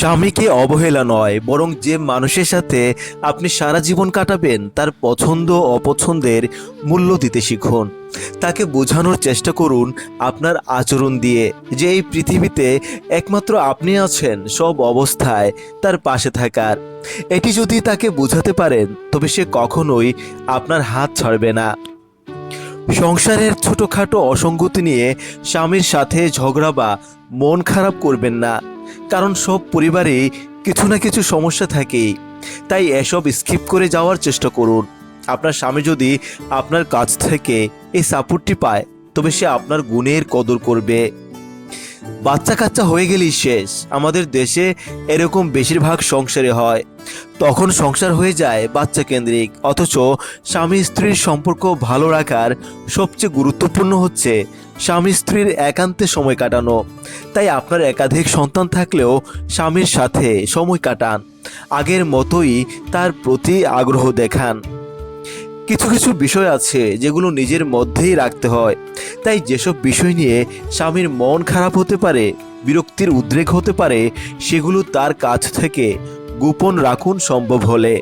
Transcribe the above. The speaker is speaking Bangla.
স্বামীকে অবহেলা নয়, বরং যে মানুষের সাথে আপনি সারা জীবন কাটাবেন, তার পছন্দ অপছন্দের মূল্য দিতে শিখুন। তাকে বোঝানোর চেষ্টা করুন আপনার আচরণ দিয়ে, যে এই পৃথিবীতে একমাত্র আপনি আছেন, সব অবস্থায় তার পাশে থাকার। এটি যদি তাকে বোঝাতে পারেন, তবে সে কখনোই আপনার হাত ছাড়বে না। সংসারের ছোটোখাটো অসঙ্গতি নিয়ে স্বামীর সাথে ঝগড়া বা মন খারাপ করবেন না। কারণ সব পরিবারে কিছু না কিছু সমস্যা থাকে। তাই এসব স্কিপ করে যাওয়ার চেষ্টা করুন। আপনার স্বামী যদি আপনার কাছ থেকে এই সাপোর্টটি পায়, তবে সে আপনার গুণের কদর করবে। বাচ্চা কাচ্চা হয়ে গেলেই শেষ। আমাদের দেশে এরকম বেশিরভাগ সংসারে হয়। তখন সংসার হয়ে যায় বাচ্চা কেন্দ্রিক অথচ স্বামী স্ত্রীর সম্পর্ক ভালো রাখার সবচেয়ে গুরুত্বপূর্ণ হচ্ছে স্বামী স্ত্রীর একান্তে সময় কাটানো। তাই আপনার একাধিক সন্তান থাকলেও স্বামীর সাথে সময় কাটান। আগের মতোই তার প্রতি আগ্রহ দেখান। কিছু কিছু বিষয় আছে যেগুলো নিজের মধ্যেই রাখতে হয়। তাই যেসব বিষয় নিয়ে স্বামীর মন খারাপ হতে পারে, বিরক্তির উদ্রেক হতে পারে, সেগুলো তার কাছ থেকে গোপন রাখুন সম্ভব হলে।